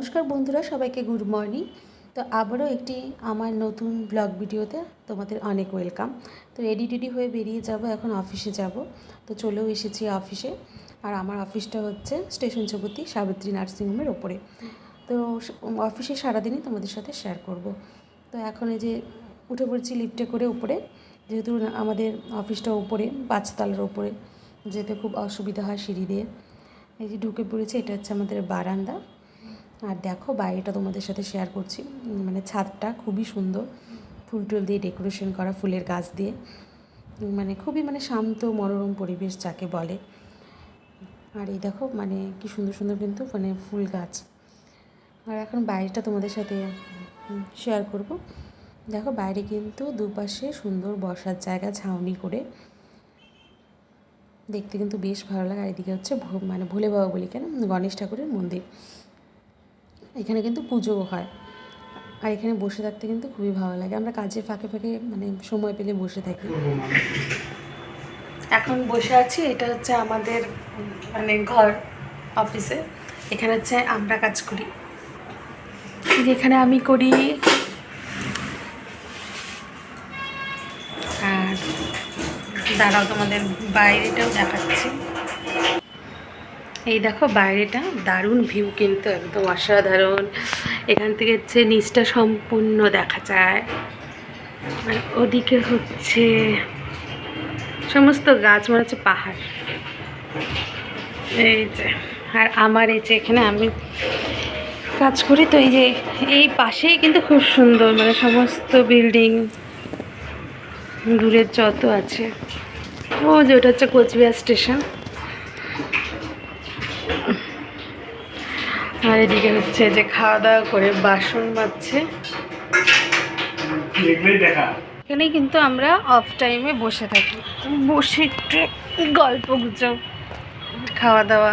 নমস্কার বন্ধুরা, সবাইকে গুড মর্নিং তো আবারও একটি আমার নতুন ব্লগ ভিডিওতে তোমাদের অনেক ওয়েলকাম তো রেডি টেডি হয়ে বেরিয়ে যাব, এখন অফিসে যাব। তো চলেও এসেছি অফিসে আর আমার অফিসটা হচ্ছে স্টেশন চৌপতি সাবিত্রী নার্সিংহোমের ওপরে। তো অফিসে সারাদিনই তোমাদের সাথে শেয়ার করব। তো এখন এই যে উঠে পড়েছি লিফটে করে উপরে, যেহেতু আমাদের অফিসটা উপরে, পাঁচতলার উপরে। যেতে খুব অসুবিধা হয় সিঁড়ি দিয়ে। এই যে ঢুকে পড়েছে, এটা হচ্ছে আমাদের বারান্দা। আর দেখো বাইরেটা তোমাদের সাথে শেয়ার করছি। মানে ছাদটা খুবই সুন্দর। ফুল টুল দিয়ে ডেকোরেশন করা ফুলের গাছ দিয়ে। মানে খুবই মানে শান্ত, মনোরম পরিবেশ যাকে বলে। আর এই দেখো মানে কি সুন্দর সুন্দর কিন্তু মানে ফুল গাছ। আর এখন বাইরেটা তোমাদের সাথে শেয়ার করব। দেখো বাইরে কিন্তু দুপাশে সুন্দর বসার জায়গা ছাউনি করে। দেখতে কিন্তু বেশ ভালো লাগে। আর এদিকে হচ্ছে মানে ভোলে বাবা বলি কেন গণেশ ঠাকুরের মন্দির। এখানে কিন্তু পুজোও হয়। আর এখানে বসে থাকতে কিন্তু খুবই ভালো লাগে। আমরা কাজের ফাঁকে ফাঁকে মানে সময় পেলে বসে থাকি। এখন বসে আছি। এটা হচ্ছে আমাদের মানে ঘর, অফিসে। এখানে হচ্ছে আমরা কাজ করি। এই যে এখানে আমি করি। আর দাঁড়াও তোমাদের বাইরেটাও দেখাচ্ছি। এই দেখো বাইরেটা, দারুণ ভিউ কিন্তু, একদম অসাধারণ। এখান থেকে হচ্ছে নিচটা সম্পূর্ণ দেখা যায়। আর ওদিকে হচ্ছে সমস্ত গাছ, মনে হচ্ছে পাহাড়। এই যে, আর আমার এই যে এখানে আমি কাজ করি, তো এই যে এই পাশেই কিন্তু খুব সুন্দর মানে সমস্ত বিল্ডিং দূরের যত আছে। ও যে, ওটা হচ্ছে কোচবিহার স্টেশন আর এদিকে হচ্ছে যে খাওয়া দাওয়া করে বাসন মাজছে। এখানে কিন্তু আমরা অফ টাইমে বসে থাকি। বসে একটু গল্প গুজব খাওয়া দাওয়া।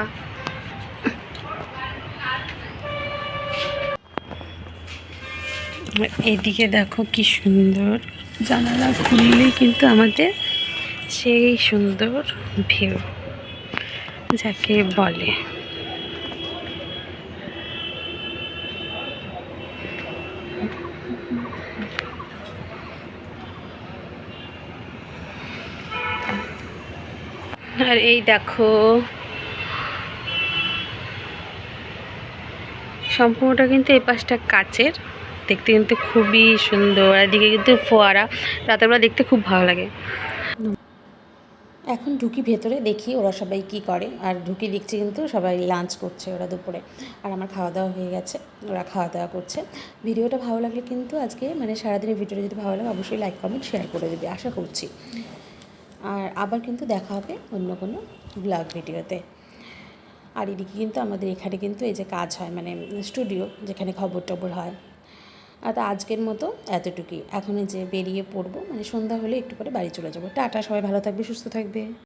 এদিকে দেখো কি সুন্দর। জানালা খুললেই কিন্তু আমাদের সেই সুন্দর ভিউ যাকে বলে। আর এই দেখো, সম্পূর্ণটা কিন্তু এই পাশটা কাচের। দেখতে কিন্তু খুবই সুন্দর। আর এদিকে কিন্তু ফোয়ারা। রাতের বেলা দেখতে খুব ভালো লাগে। এখন ঢুকি ভেতরে, দেখি ওরা সবাই কি করে। আর ঢুকি দেখছি কিন্তু সবাই লাঞ্চ করছে ওরা দুপুরে। আর আমার খাওয়া দাওয়া হয়ে গেছে, ওরা খাওয়া দাওয়া করছে। ভিডিওটা ভালো লাগলে কিন্তু আজকে মানে সারাদিনের ভিডিওটা যদি ভালো লাগে, অবশ্যই লাইক কমেন্ট শেয়ার করে দেবে, আশা করছি। আর আবার কিন্তু দেখা হবে অন্য কোনো ব্লগ ভিডিওতে। আর এদিকে কিন্তু আমাদের এখানে কিন্তু এই যে কাজ হয় মানে স্টুডিও যেখানে খবর টবর হয়। তা আজকের মতো এতটুকুই। এখনই যে বেরিয়ে পড়ব মানে সন্ধ্যা হলে একটু পরে বাড়ি চলে যাব। টাটা, সবাই ভালো থাকবে, সুস্থ থাকবে।